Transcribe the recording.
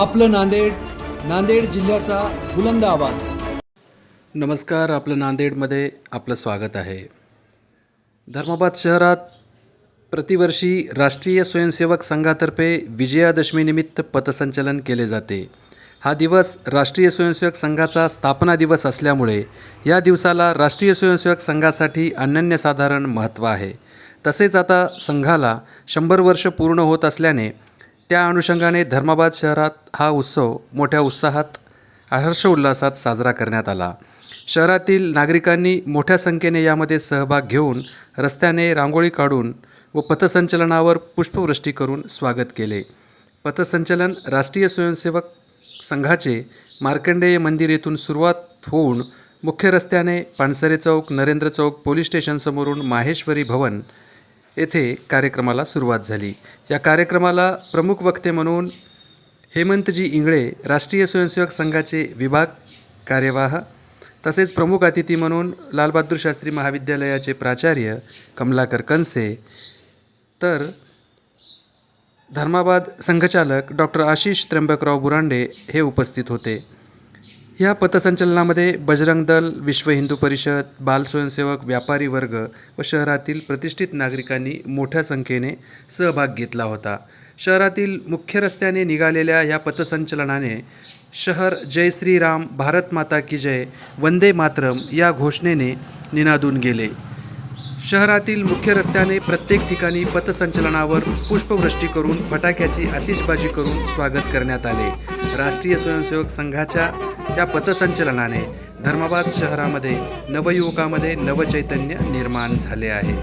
आपलं नांदेड नांदेड जिल्ह्याचा बुलंद आवाज. नमस्कार आपलं नांदेडमध्ये आपलं स्वागत आहे. धर्माबाद शहरात प्रतिवर्षी राष्ट्रीय स्वयंसेवक संघातर्फे विजयादशमीनिमित्त पथसंचलन केले जाते. हा दिवस राष्ट्रीय स्वयंसेवक संघाचा स्थापना दिवस असल्यामुळे या दिवसाला राष्ट्रीय स्वयंसेवक संघासाठी अनन्यसाधारण महत्त्व आहे. तसेच आता संघाला शंभर वर्ष पूर्ण होत असल्याने त्या अनुषंगाने धर्माबाद शहरात हा उत्सव मोठ्या उत्साहात हर्षोल्लासात साजरा करण्यात आला. शहरातील नागरिकांनी मोठ्या संख्येने यामध्ये सहभाग घेऊन रस्त्याने रांगोळी काढून व पथसंचलनावर पुष्पवृष्टी करून स्वागत केले. पथसंचलन राष्ट्रीय स्वयंसेवक संघाचे मार्कंडेय मंदिर येथून सुरुवात होऊन मुख्य रस्त्याने पानसरे चौक नरेंद्र चौक पोलीस स्टेशनसमोरून माहेश्वरी भवन येथे कार्यक्रमाला सुरुवात झाली. या कार्यक्रमाला प्रमुख वक्ते म्हणून हेमंतजी इंगळे राष्ट्रीय स्वयंसेवक संघाचे विभाग कार्यवाह तसेच प्रमुख अतिथी म्हणून लालबहादूर शास्त्री महाविद्यालयाचे प्राचार्य कमलाकर कनसे तर धर्माबाद संघचालक डॉक्टर आशिष त्र्यंबकराव बुरांडे हे उपस्थित होते. या पथसंचलनामध्ये बजरंग दल विश्व हिंदू परिषद बाल स्वयंसेवक व्यापारी वर्ग व शहरातील प्रतिष्ठित नागरिकांनी मोठ्या संख्येने सहभाग घेतला होता. शहरातील मुख्य रस्त्याने निघालेल्या या पथसंचलनाने शहर जय श्रीराम भारत माता की जय वंदे मातरम या घोषणेने निनादून गेले. शहरातील मुख्य रस्त्याने प्रत्येक ठिकाणी पथसंचलनावर पुष्पवृष्टी करून फटाक्याची आतिषबाजी करून स्वागत करण्यात आले. राष्ट्रीय स्वयंसेवक संघाच्या या पथसंचलनाने धर्माबाद शहरामध्ये नवयुवकामध्ये नवचैतन्य निर्माण झाले आहे.